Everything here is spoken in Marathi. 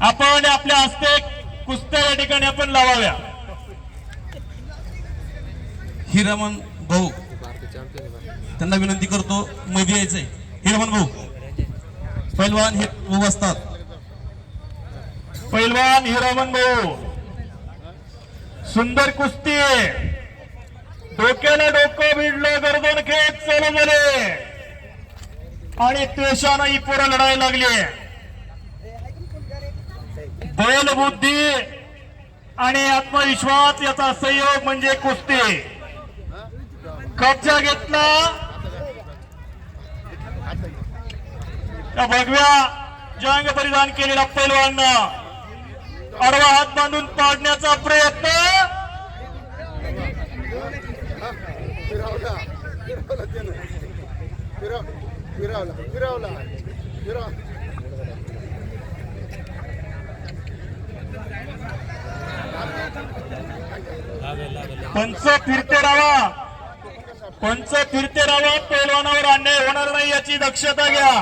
आपण आपल्या हस्ते कुस्त्या या ठिकाणी आपण लावाव्या. हिरामन भाऊ. त्यांना विनंती करतो मध्ये यायचंय हिरामन भाऊ. पैलवान हे भाऊ असतात. पैलवान हिरामन भाऊ. सुंदर कुस्ती. डोक्याला डोकं भिडलं गर्दन खेळ चालू झाले. आणि त्वेषानं ही पोरं लढायला लागली. बोलबुद्धी आणि आत्मविश्वास याचा संयोग म्हणजे कुस्ती. कब्जा घेतला. त्या भगव्या जंग परिधान केलेल्या पैलवांना आडवा हात बांधून पाडण्याचा प्रयत्न. फिरवला. फिरवला. फिरवला. फिरवला. पंच फिरते राहा पंच फिरते राहा पैलवानावर अन्याय होणार नाही याची दक्षता घ्या.